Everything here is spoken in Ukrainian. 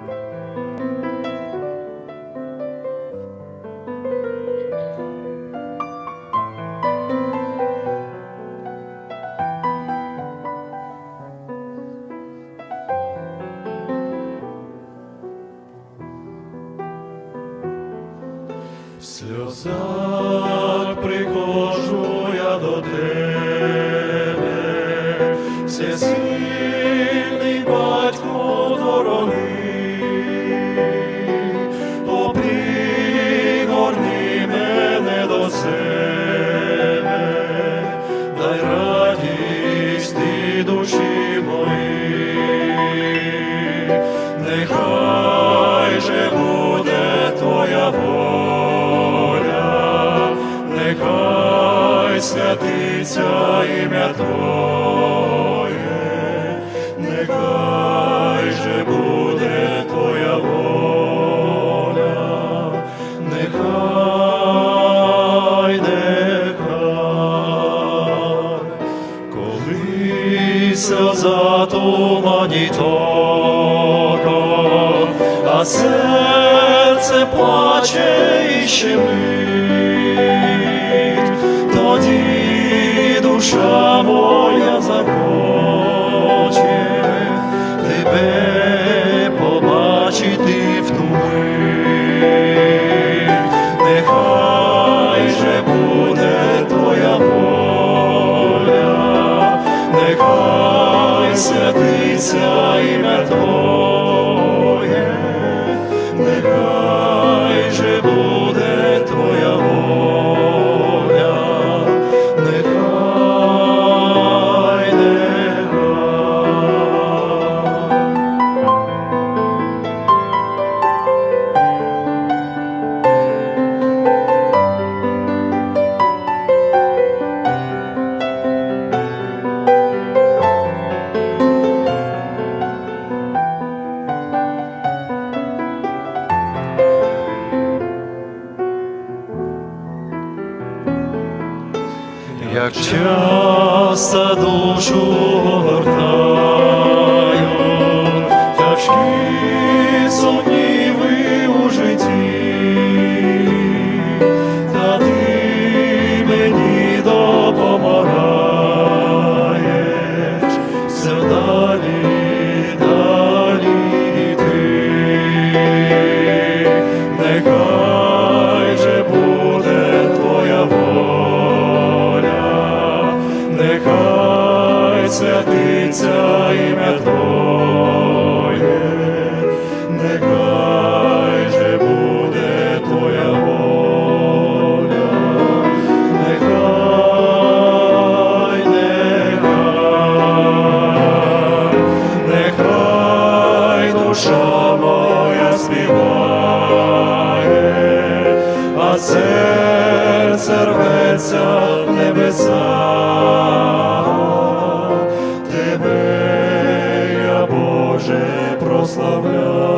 В сльозах приходжу я до тебе, всесильний душі моїй, нехай же буде твоя воля, нехай святиться ім'я Твоє, нехай же буде твоя воля, нехай, нехай, коли сльоза туманить око, а серце плаче і щемить, тоді душа нехай святиться ім'я Твоє, нехай Як часто душу гортаю, тяжкі сумніви душа моя співає, а серце рветься в небеса, тебе, я Боже, прославляю.